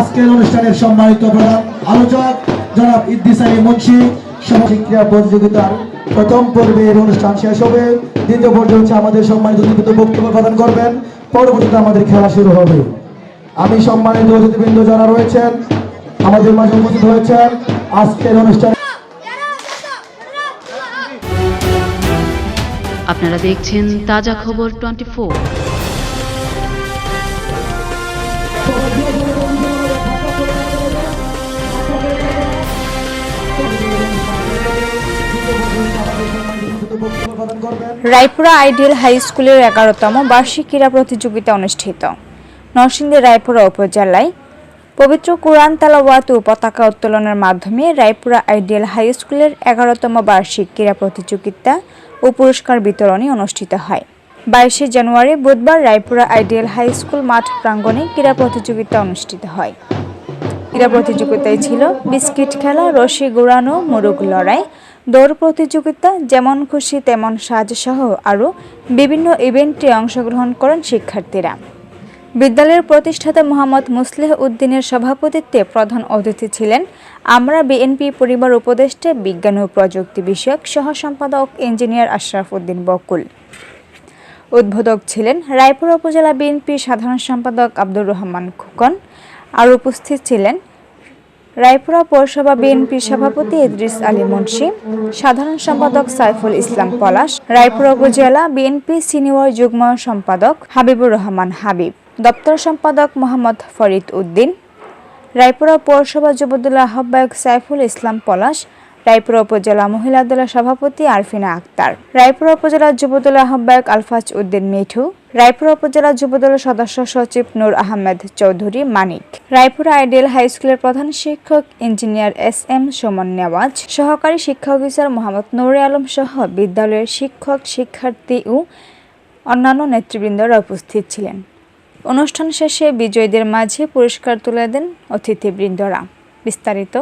আজকের অনুষ্ঠানের সম্মানিত প্রধান আলোচক জনাব ইদ্দিস আলী মুন্সি সামাজিক প্রতিযোগিতার প্রথম পর্বের অনুষ্ঠান শেষ হবে। দ্বিতীয় পর্বে হচ্ছে আমাদের সম্মানিত অতিথিবৃন্দ বক্তব্য প্রদান করবেন। পরবর্তীতে আমাদের খেলা শুরু হবে। আমি সম্মানিত অতিথিবৃন্দ যারা রয়েছেন, আমাদের মাঝে উপস্থিত হয়েছেন, আজকের অনুষ্ঠানে আপনারা দেখছেন তাজা খবর টোয়েন্টি রায়পুরা আইডিয়াল হাই স্কুলের এগারোতম বার্ষিক ক্রীড়া প্রতিযোগিতা অনুষ্ঠিত। নরসিংদী রায়পুরা উপজেলায় পবিত্র কোরআন তালাওয়াত ও পতাকা উত্তোলনের মাধ্যমে রায়পুরা আইডিয়াল হাই স্কুলের এগারোতম বার্ষিক ক্রীড়া প্রতিযোগিতা ও পুরস্কার বিতরণী অনুষ্ঠিত হয়। বাইশে জানুয়ারি বুধবার রায়পুরা আইডিয়াল হাই স্কুল মাঠ প্রাঙ্গণে ক্রীড়া প্রতিযোগিতা অনুষ্ঠিত হয়। ক্রীড়া প্রতিযোগিতায় ছিল বিস্কিট খেলা রশি গোড়ানো মোরগ লড়াই দৌড় প্রতিযোগিতা যেমন খুশি তেমন সাজসহ আরও বিভিন্ন ইভেন্টে অংশগ্রহণ করেন শিক্ষার্থীরা। বিদ্যালয়ের প্রতিষ্ঠাতা মোহাম্মদ মুসলিহ উদ্দিনের সভাপতিত্বে প্রধান অতিথি ছিলেন আমরা বিএনপি পরিবার উপদেষ্টা, বিজ্ঞান ও প্রযুক্তি বিষয়ক সহ সম্পাদক ইঞ্জিনিয়ার আশরাফ উদ্দিন বকুল। উদ্বোধক ছিলেন রায়পুর উপজেলা বিএনপি সাধারণ সম্পাদক আব্দুর রহমান খোকন। আর উপস্থিত ছিলেন রায়পুরা পৌরসভা বিএনপির সভাপতি ইদ্রিস আলী মুন্সি, সাধারণ সম্পাদক সাইফুল ইসলাম পলাশ, রায়পুরা উপজেলা বিএনপি সিনিয়র যুগ্ম সম্পাদক হাবিবুর রহমান হাবিব, দপ্তর সম্পাদক মোহাম্মদ ফরিদ উদ্দিন, রায়পুরা পৌরসভা যুবদল আহ্বায়ক সাইফুল ইসলাম পলাশ, রায়পুরা উপজেলা মহিলা দলের সভাপতি আরফিনা আক্তার, রায়পুরা উপজেলা যুবদল আহ্বায়ক আলফাজ উদ্দিন মিঠু রায়পুরা উপজেলা যুবদলের সদস্য সচিব নূর আহমেদ চৌধুরী মানিক। রায়পুরা আইডিয়াল হাই স্কুলের প্রধান শিক্ষক engineer S M Sumon Newaz, সহকারী শিক্ষা অফিসার মোহাম্মদ নুরে আলম সহ বিদ্যালয়ের শিক্ষক, শিক্ষার্থী ও অন্যান্য নেতৃবৃন্দরা উপস্থিত ছিলেন। অনুষ্ঠান শেষে বিজয়ীদের মাঝে পুরস্কার তুলে দেন অতিথিবৃন্দরা। বিস্তারিত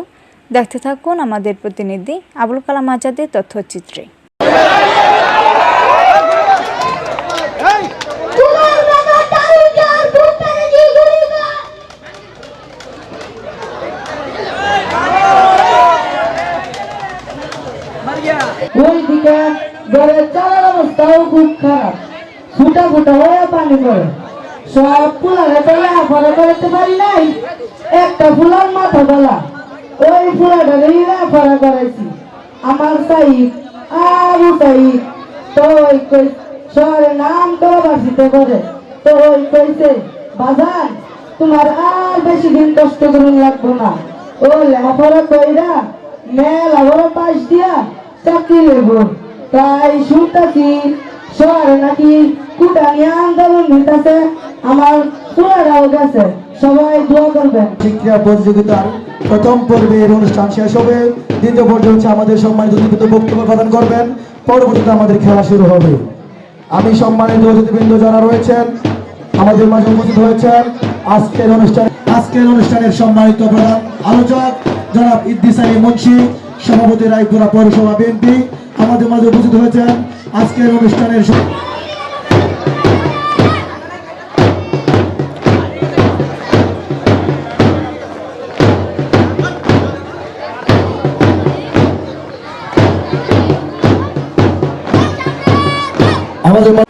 দেখতে থাকুন আমাদের প্রতিনিধি আবুল কালাম আজাদের তথ্যচিত্রে। ওই দিকে ঘরের চালার অবস্থাও খুব খারাপ। ফুটা ফুটা হয়ে পানি পড়ে। সব ফুলারে তো লাফারা করতে পারি নাই। একটা ফুলার মাথা বলা ওই ফুলাটা লাফারা করেছি। আমার সাইড আর সাইড তো ওই কই শহরে নাম করে বাসিতে করে তো ওই কইছে, বাজার, তোমার আর বেশি দিন কষ্ট করুন লাগবো না। ও লেখাপড়া কইরা মেলা বড় পাশ দিয়া চাকরি লেব তাই শুনতাছি নাকি কুটানি আন্দোলন হইতাছে, আমার গেছে, সবাই দোয়া করবেন। প্রথম পর্বের অনুষ্ঠান শেষ হবে। দ্বিতীয় হচ্ছে আমাদের সম্মানিত অতিথিবৃন্দ বক্তব্য প্রদান করবেন। পরবর্তীতে আমাদের খেলা শুরু হবে। আমি সম্মানিত অতিথিবৃন্দ যারা রয়েছেন, আমাদের মাঝে উপস্থিত হয়েছেন, আজকের অনুষ্ঠান আজকের অনুষ্ঠানের সম্মানিত প্রধান আলোচক জনাব সভাপতি রায়পুরা পৌরসভা বিএনপি আমাদের মাঝে উপস্থিত হয়েছেন আজকের অনুষ্ঠানের আমাদের